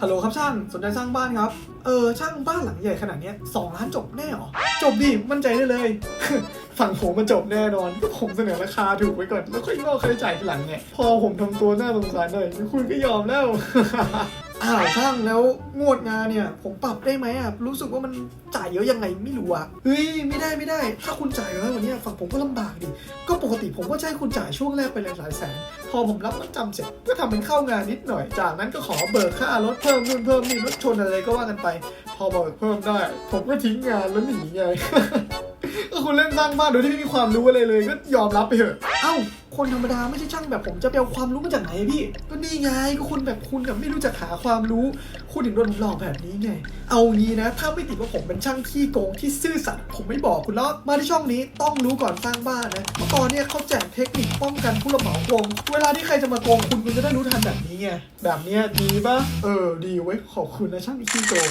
ฮัลโหลครับช่างสนใจสร้างบ้านครับ เออช่างบ้านหลังใหญ่ขนาดเนี้ยสองล้านจบแน่หรอ จบดิมั่นใจได้เลย ฝั่งผมมันจบแน่นอนก็ผมเสนอราคาถูกไว้ก่อน แล้วค่อยงอกค่าใช้จ่ายทีหลังไงพอผมทำตัวน่าสงสารหน่อยคุณก็ยอมแล้ว อ้าวช่างแล้วงวดงานเนี่ย ผมปรับได้ไหมอะรู้สึกว่ามันจ่ายเยอะยังไงไม่รู้อะเฮ้ยไม่ได้ไม่ได้ ถ้าคุณจ่ายแล้ววันนี้ฝั่งผมก็ลำบากดิก็ปกติผมก็ให้คุณจ่ายช่วงแรกไปเลยหลายแสนพอผมรับมัดจำเสร็จก็ทำเป็นเข้างานนิดหน่อย จากนั้นก็ขอเบิกค่ารถเพิ่มนู่นเพิ่มนี่รถชนอะไรก็ว่ากันไป พอเบิกเพิ่มได้ ผมก็ทิ้งงานแล้วหนีไง คุณเล่นสร้างบ้านโดยที่ไม่มีความรู้อะไรเลยก็ยอมรับไปเถอะ เอ้า คนธรรมดาไม่ใช่ช่างแบบผมจะไปเอาความรู้มาจากไหนพี่ ก็นี่ไงก็คุณแบบคุณกับไม่รู้จักหาความรู้ คุณถึงโดนหลอกแบบนี้ไง เอางี้นะ ถ้าไม่ติดว่าผมเป็นช่างขี้โกงที่ซื่อสัตย์ผมไม่บอกคุณแล้วมาที่ช่องนี้ต้องรู้ก่อนสร้างบ้านนะเมื่อก่อนเนี่ยเขาแจกเทคนิคป้องกันผู้รับเหมาโกง เวลาที่ใครจะมาโกงคุณคุณจะได้รู้ทันแบบนี้ไงแบบเนี้ยดีปะเออดีไว้ยขอบคุณนะช่างขี้โกง